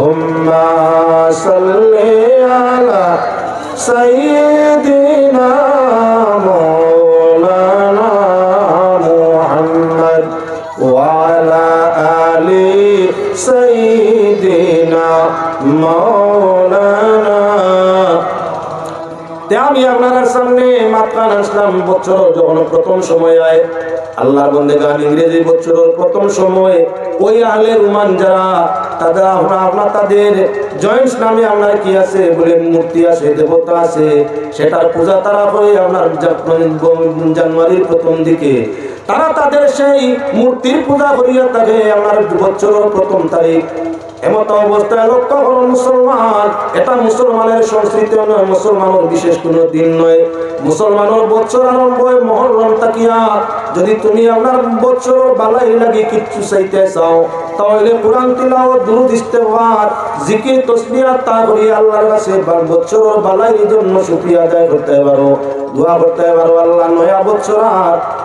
اللهم صل على سيدنا مولانا محمد وعلى آل سيدنا مولانا তে আমি আপনার সামনে মাতকান আসলাম বছর যখন প্রথম সময় আয় আল্লাহর বন্দে গান ইংরেজি বছর প্রথম সময় ওই আহলে রুমান যারা, তাদের আমরা আপনার তাদের জয়েন্টস নামে আপনার কি আছে বলে মূর্তি আছে, দেবতা আছে, সেটার পূজা তারা হয়ে আপনার জানুয়ারির প্রথম দিকে। তারা তাদের সেই মূর্তির পূজা করিয়া থাকে, আমার বছরের প্রথম তারিখ এমত অবস্থায় লক্ষ্য করো মুসলমান। এটা মুসলমানের সংস্কৃতি নয়, মুসলমানের বিশেষ কোনো দিন নয়। মুসলমানের বছর আরম্ভ মহরম তাকিয়া। যদি তুমি আপনার বছর বালাই লাগি কিচ্ছু চাইতে চাও, তাহলে কোরআন তিলাও দুরুদ ইস্তেগফার, জিকির, তসবিহ, তা করি আল্লাহর কাছে বছর বালাই জন্য শুকরিয়া আদায় করতে পারো। দোয়া করতে পারো আল্লাহ, নয়া বছর আর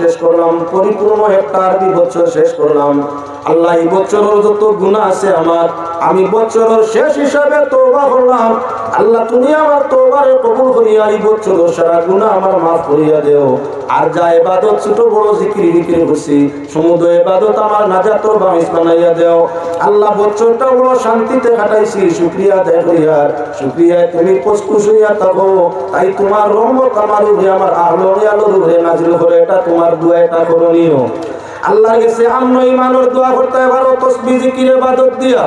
শেষ করলাম, পরিপূর্ণ একটা আরবি বছর শেষ করলাম। আল্লাহ এই বছরের যত গুণা আছে আমার আমি বছরের শেষ হিসাবে তোবা করলাম। আল্লাহ, তুমি আমার তোবারে কবুল করিয়া এই বছর সারা গুণা আমার মাফ করিয়া দেও। আর যা এবাদত ছোট বড় জিকিরি বিক্রি করছি সমুদ্র এবাদত আমার নাজাত বামিস বানাইয়া দেও। আল্লাহ বছরটা বড় শান্তিতে কাটাইছি, শুক্রিয়া দেয় করিয়ার শুক্রিয়া তুমি পসকুস হইয়া থাকো, তাই তোমার রহমত আমার উপরে, আমার আলো আলোর উপরে নাজিল করে, এটা তোমার দোয়া এটা করণীয়। আল্লাহ কাছে আমন ইমানের দোয়া করতে পারো, তসবি, জিকির, ইবাদত দিয়া।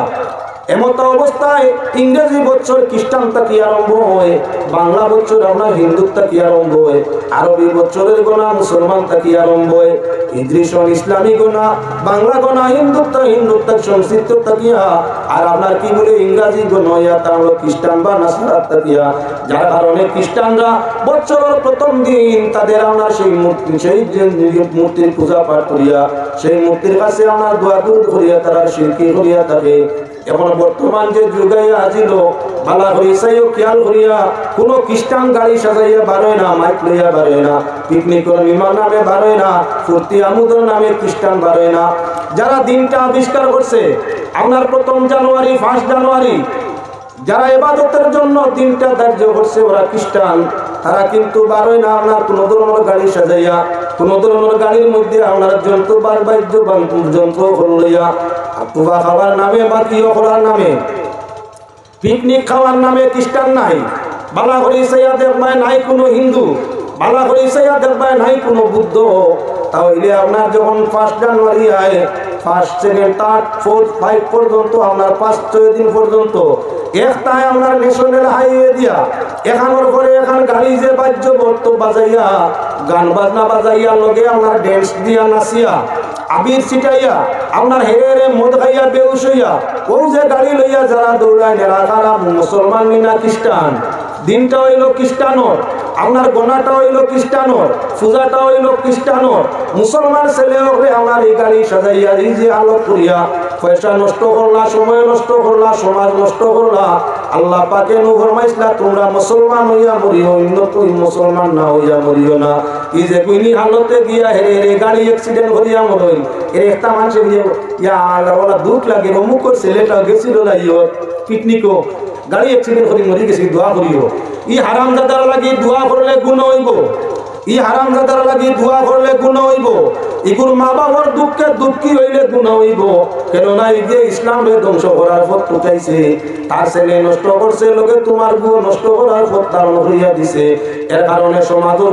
এমত অবস্থায় ইংরেজি বছর খ্রিস্টান তাকি আরম্ভ হয়, বাংলা বছর আপনার হিন্দু তাকি আরম্ভ হয়, আরবি বছরের গোনা মুসলমান তাকি আরম্ভ হয় ইদ্রিসন ইসলামী গোনা বাংলা গোনা হিন্দুত্ব হিন্দুত্ব সংস্কৃত তাকিয়া আর আপনার কি বলে ইংরাজি গোনা ইয়া তা হলো খ্রিস্টান বা নাসারাত তাকিয়া যার কারণে খ্রিস্টানরা বছরের প্রথম দিন তাদের আমরা সেই মূর্তি, সেই মূর্তির পূজা পাঠ করিয়া, সেই মূর্তির কাছে আমরা দোয়া দূর করিয়া তারা শিরকি করিয়া থাকে। এখন বর্তমান যে যুগে আজিল বালা হইসাইও খেয়াল করিয়া, কোন খ্রিস্টান গাড়ি সাজাইয়া বারোয় না, মাইক লইয়া বারোয় না, পিকনিকের বিমান নামে বারোয় না, ফুর্তি আমুদর নামে খ্রিস্টান বারোয় না। যারা দিনটা আবিষ্কার করছে, আপনার প্রথম জানুয়ারি, ফার্স্ট জানুয়ারি, যারা এবাদতের জন্য দিনটা ধার্য করছে, ওরা খ্রিস্টান। তারা কিন্তু বারোই না আপনার কোন ধরনের গাড়ি সাজাইয়া, কোন ধরনের গাড়ির মধ্যে আপনার যন্ত্র বার বাদ্য যন্ত্র লইয়া তুবা খাবার নামে বা কিয় করার নামে, পিকনিক খাওয়ার নামে খ্রিস্টান নাই। বালা করি সাইয়া দেখবায় নাই কোনো হিন্দু, বালা করি সাইয়া দেখবায় নাই কোনো বুদ্ধ। তাহলে আপনার যখন ফার্স্ট জানুয়ারি আয় first second third fourth five পর্যন্ত, আপনার পাঁচ, ছয় দিন পর্যন্ত। একটাই আপনার ন্যাশনাল হাইওয়ে দিয়া, এখানোর পরে এখান গাড়ি যে বাজ্য বর্ত বাজাইয়া, গান বাজনা বাজাইয়া, লগে আপনার ড্যান্স দিয়া নাচিয়া, আবির ছিটাইয়া, আপনার হেরে হেরে মদ খাইয়া বেউস হইয়া, ও যে গাড়ি লইয়া যারা দৌড়ায় নেরা তারা মুসলমান না খ্রিস্টান। দিনটা হইল খ্রিস্টানর। আপনার গোনাটা হইল খ্রিস্টানর পূজাটা হইল খ্রিস্টানর। মুসলমান ছেলে হবে আমার এই গাড়ি সাজাইয়া এই যে আলোক করিয়া, পয়সা নষ্ট করলা, সময় নষ্ট করলা, সমাজ নষ্ট করলা। আল্লাহ পাকে নু ফরমাইছিলা তোমরা মুসলমান হইয়া মরিও, অন্য তুই মুসলমান না হইয়া মরিও না। কি যে কুইনি হালতে গিয়া হেরে হেরে গাড়ি অ্যাক্সিডেন্ট করিয়া মরই এর একটা মানুষ ইয়া আল্লাহ দুঃখ লাগে অমুক ছেলেটা গেছিল না ইয় পিকনিকও। গাড়ি অ্যাক্সিডেন্ট হতে মরি গেছি, দোয়া করিও। ই হারাম দাদার লাগে দোয়া করলে গুণ হইব। ই গুণ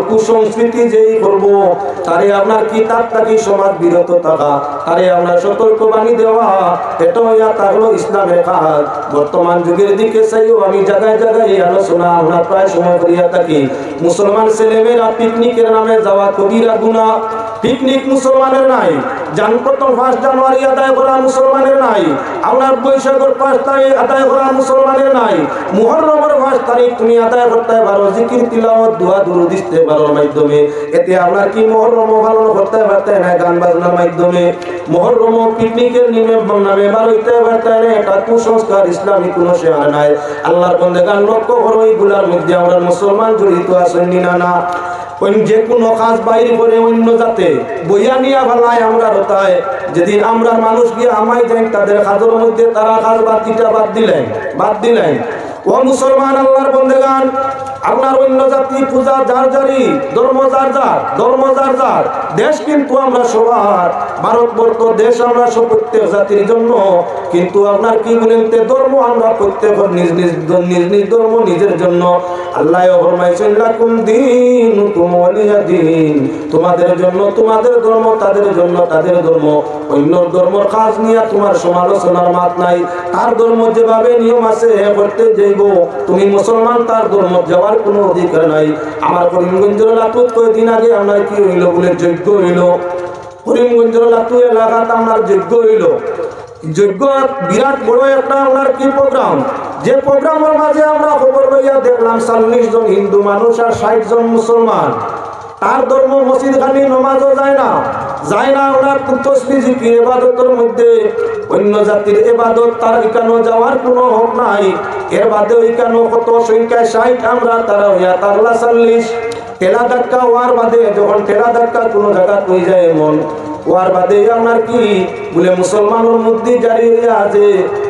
কুসংস্কৃতি যেই তারে আপনার কিতাব থাকি সমাজ বিরত থাকা? তারে আপনার সতর্ক দেওয়া, এটা হইয়া ইসলামের কাজ। বর্তমান যুগের দিকে চাইও আমি জায়গায় জায়গায় আলোচনা আমরা প্রায় সময় করিয়া থাকি। মুসলমান ছেলেমেয়েরা পিকনিকের নামে যাওয়া কবিরা গুণা পিকনিক মুসলমানের নাই জান প্রথম ফার্স্ট জানুয়ারি আদায় করা মুসলমানের নাই বৈশাখের পাঁচ তারিখ আদায় করা মুসলমানের নাই পাঁচ তারিখ তুমি আদায় করতে পারো, জিকির, তিলাওয়াত, দোয়া দিতে পারো মাধ্যমে। এতে কি পালন করতে পারতে না গান বাজনার মাধ্যমে? পিকনিকের নিমে নামে পারতে না, এটা কুসংস্কার, ইসলামী কোনো শেয়ার নাই। আল্লাহর বন্দে গান লক্ষ্য করো, এইগুলার মধ্যে আমরা মুসলমান জড়িত আছেন না? যে কোনো কাজ বাইরে করে অন্য জাতে বইয়া নিয়া ফেলায় আমরা রতায় যেদিন আমরা মানুষ গিয়ে আমায় দেন তাদের কাজের মধ্যে তারা কাজ বাদ বাদ দিলেন বাদ দিলেন। ও মুসলমান আল্লাহর বন্দেগান আপনার অন্য জাতি পূজা যার যারি, ধর্ম যার যার, ধর্ম যার যার, দেশ কিন্তু আমরা সবার, ভারতবর্ষ দেশ আমরা সব প্রত্যেক জাতির জন্য, কিন্তু আপনার কি বলেন ধর্ম আমরা প্রত্যেক নিজ নিজ নিজ নিজ ধর্ম নিজের জন্য। আল্লাহ ফরমাইছেন দিন দিন। তোমাদের জন্য, তোমাদের ধর্ম, তাদের জন্য, তাদের ধর্ম। অন্য ধর্মর কাজ নিয়ে তোমার সমালোচনার মাত নাই। তার ধর্ম যেভাবে নিয়ম আছে, করতে যাইব। তুমি মুসলমান, তার ধর্ম যাওয়ার কোনো অধিকার নাই। আমার করিমগঞ্জের লাতুত কয়েকদিন আগে আমরা কি হইল বলে যজ্ঞ হইল? করিমগঞ্জের লাতু এলাকাত আমার যজ্ঞ হইল। যজ্ঞ বিরাট বড় একটা আপনার কি প্রোগ্রাম? যে প্রোগ্রামের মাঝে আমরা খবর লইয়া দেখলাম চল্লিশ জন হিন্দু মানুষ আর ষাট জন মুসলমান। তার ধর্ম মসজিদ খানি নমাজও যায় না। যায় না ওনার তসবি জিকির এবাদতের মধ্যে অন্য জাতির এবাদত তার এখানে যাওয়ার কোনো হক নাই। এর বাদে ওইখানে কত সংখ্যায় ষাট আমরা, তারা হইয়া তারলা চল্লিশ। ঠেলা ধাক্কা হওয়ার বাদে যখন ঠেলা ধাক্কা কোনো জায়গা হয়ে যায় এমন। ওয়ার বাদে আমার কি? বলে মুসলমানের মধ্যে জারি হইয়া আছে,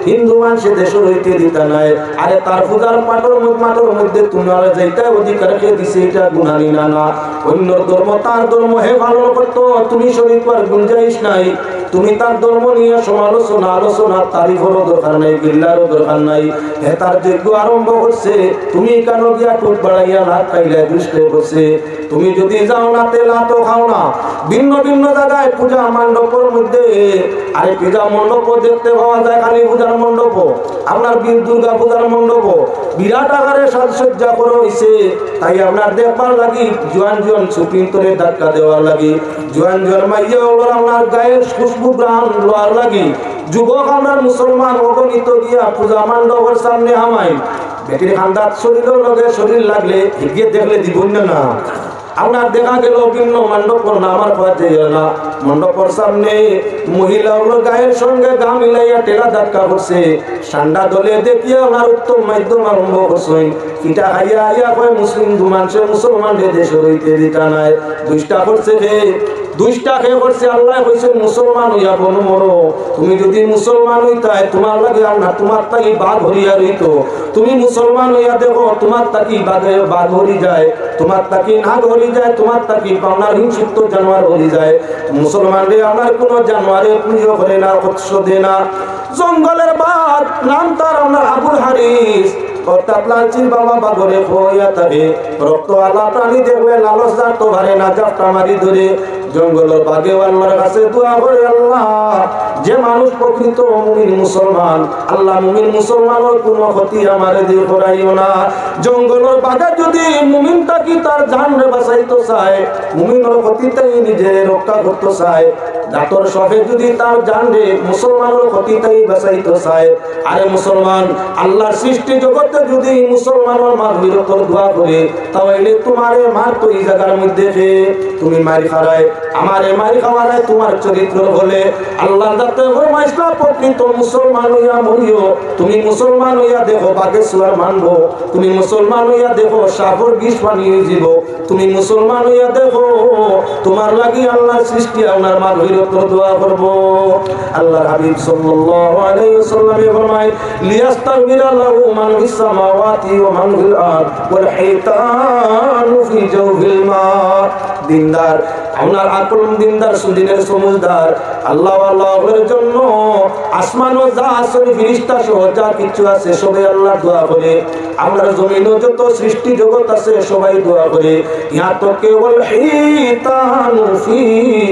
হিন্দু মানুষে দেশ হইতে দিতা নাই। আরে তার পূজার পাটর মাটর মধ্যে তোমার যাইতে অধিকার কে দিছে, এটা গুণানি না না। অন্য ধর্ম, তার ধর্ম হে ভালো করতো, তুমি শরীর পার গুঞ্জাইশ নাই। তুমি তার ধর্ম নিয়ে সমালোচনা, আলোচনা, তারিফেরও দরকার নাই, গিল্লারও দরকার নাই। হে তার যজ্ঞ আরম্ভ করছে তুমি কেন গিয়া টুট বাড়াইয়া লাত খাইলে দুষ্টে বসে তুমি যদি যাও না, তেলা তো খাও না। ভিন্ন ভিন্ন জায়গায় পূজা মণ্ডপের মধ্যে আরে পূজা মণ্ডপ দেখতে পাওয়া যায় কালী পূজার মণ্ডপ। আপনার বীর দুর্গা পূজার মণ্ডপ। বিরাট আকারে সাজসজ্জা করা হয়েছে তাই আপনার দেখবার লাগি জোয়ান জোয়ান শুটিং করে ধাক্কা দেওয়ার লাগি। জোয়ান জোয়ান মাইয়া ওগুলো আপনার গায়ের খুশবু গ্রাম লোয়ার লাগি। যুবক আপনার মুসলমান অগণিত গিয়া পূজা মণ্ডপের সামনে হামাই। বেটির খান্দাত শরীরের লগে শরীর লাগলে হিগিয়ে দেখলে দিবন না। আপনার দেখা গেল ভিন্ন মণ্ডপ না আমার পাওয়া না। মণ্ডপর সামনে মহিলা হলো গায়ের সঙ্গে গা মিলাইয়া টেরা ধাক্কা করছে। সান্ডা দলে দেখিয়া আমার উত্তম মাধ্যম আরম্ভ করছে। ইটা আইয়া আইয়া কয়, মুসলিম মানুষের মুসলমানদের দেশ রইতে নাই। দুইটা করছে হে দুইটা খেয়ে করছে আল্লাহ কইছে, মুসলমান হইয়া বন মরো। তুমি যদি মুসলমান হইতাই তোমার লাগে না তোমার তাই বাঘ হরিয়া রইতো। তুমি মুসলমান হইয়া দেখো, তোমার তাকি বাঘে বাদ হরি যায়। তোমার তাকি নাগ হরি যায়, তোমার তাকি পাওনার হিংসিত জানোয়ার হরি যায়। মুসলমান রে, আমার কোনো জানোয়ারে পুজো করে না উৎস দে না। জঙ্গলের বাদ নাম তার আমার আবুল হারিস। হইয়া রক্ত আলা প্রাণী দেখলে লালস যার তো ভারে না, জাপটা মারি ধরে। জঙ্গল বাগে কাছে দোয়া করে আল্লাহ, যে মানুষ প্রকৃত মুমিন মুসলমান, আল্লাহ মুমিন মুসলমানের কোনো ক্ষতি আমার দিয়ে করাইও না। জঙ্গলের বাগে যদি মুমিন তাকি তার জান বাঁচাইতে চায়, মুমিনের ক্ষতিতেই নিজে রক্ষা করতে চায়। ডাক্তার সবে যদি তার জান রে মুসলমানের ক্ষতিতেই বাঁচাইতে চায় আরে মুসলমান, আল্লাহর সৃষ্টি জগতে যদি মুসলমানের দোয়া করে, তাহলে মার তো এই জায়গার মধ্যে যে তুমি মারি খারায় আমারে মারি খাওয়ারায় তোমার চরিত্র বলে। আল্লাহ মুসলমান হইয়া মরিও। তুমি মুসলমান হইয়া দেখো বাগে সুয়ার মানবো। তুমি মুসলমান হইয়া দেখো সাগর বিষ পানিয়ে জীব। তুমি মুসলমান হইয়া দেখো, তোমার লাগি আল্লাহ সৃষ্টি আপনার মার বিরত দোয়া করব। আল্লাহর হাবিব সাল্লাল্লাহু আলাইহি ওয়াসাল্লাম ফরমায়, লিয়াস্তাগফিরা লাহু ফিস সামাওয়াতি ওয়া ফিল আরদ ওয়াল হাইতানু ফি জাওফিল মা দিনদার, আপনার আকলম দিনদার, সুদিনের সমুজদার, আল্লাহ আল্লাহের জন্য আসমান ও যা আসল ফিরিস্তা সহ যা কিছু আছে, সবাই আল্লাহ দোয়া করে। আপনার জমিন যত সৃষ্টি জগৎ আছে, সবাই দোয়া করে। ইহা তো কেবল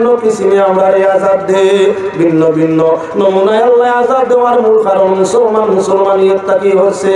ভিন্ন কিসিমে আমরা রে আজাদ দে ভিন্ন ভিন্ন নমুনায় আল্লাহ আজাদ দেওয়ার মূল কারণ মুসলমান মুসলমানিয়ত কি হচ্ছে।